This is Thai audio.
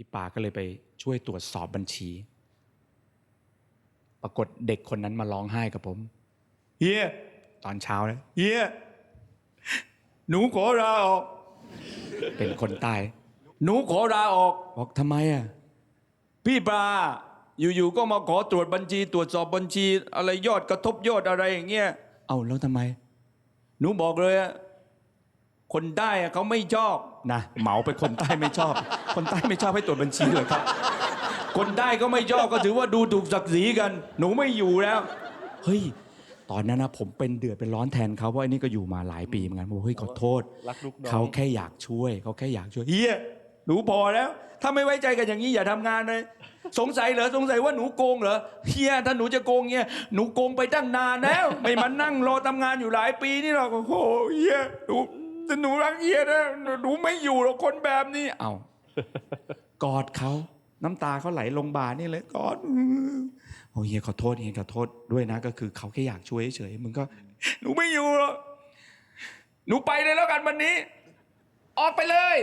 พี่ปาก็เลยไปช่วยตรวจสอบบัญชี ปรากฏเด็กคนนั้นมาร้องไห้กับผมเฮียตอนเช้านะเฮียหนูขอลาออก เป็นคนใต้หนูขอลาออก บอกทำไมอะ พี่ปลาอยู่ๆก็มาขอตรวจบัญชี ตรวจสอบบัญชี อะไรยอดกระทบยอดอะไรอย่างเงี้ย เอาแล้วทำไม หนูบอกเลยอะ คนใต้อะเขาไม่ชอบนะเหมาไปคนใต้ไม่ชอบ คนใต้ไม่ชอบให้ตรวจบัญชีเลยครับ คนใต้ก็ไม่ชอบก็ถือว่าดูถูกศักดิ์ศรีกัน หนูไม่อยู่แล้วเฮ้ยตอนนั้นนะผมเป็นเดือดเป็นร้อนแทนเขาเพราะไอ้นี่ก็อยู่มาหลายปีเหมือนกันบอกเฮ้ยขอโทษรักลูกน้อง เขาแค่อยากช่วย เขาแค่อยากช่วยเฮียหนูพอแล้ว ถ้าไม่ไว้ใจกันอย่างนี้อย่าทำงานเลย สงสัยเหรอสงสัยว่าหนูโกงเหรอเฮียถ้าหนูจะโกงเงี้ยหนูโกงไปตั้งนานแล้ว ไม่มานั่งรอทำงานอยู่หลายปีนี่หรอกโอ้โหเฮียหนู แต่หนูรังเกียนะหนูหนูไม่อยู่หรอกคนแบบนี้ เอา กอดเขาน้ำตาเขาไหลลงบ่านี่เลยกอดโอ้เฮียขอโทษเฮียขอโทษด้วยนะ ก็คือเขาแค่อยากช่วยเฉยมึงก็ หนูไม่อยู่หรอกหนูไปเลยแล้วกันวันนี้ ออกไปเลย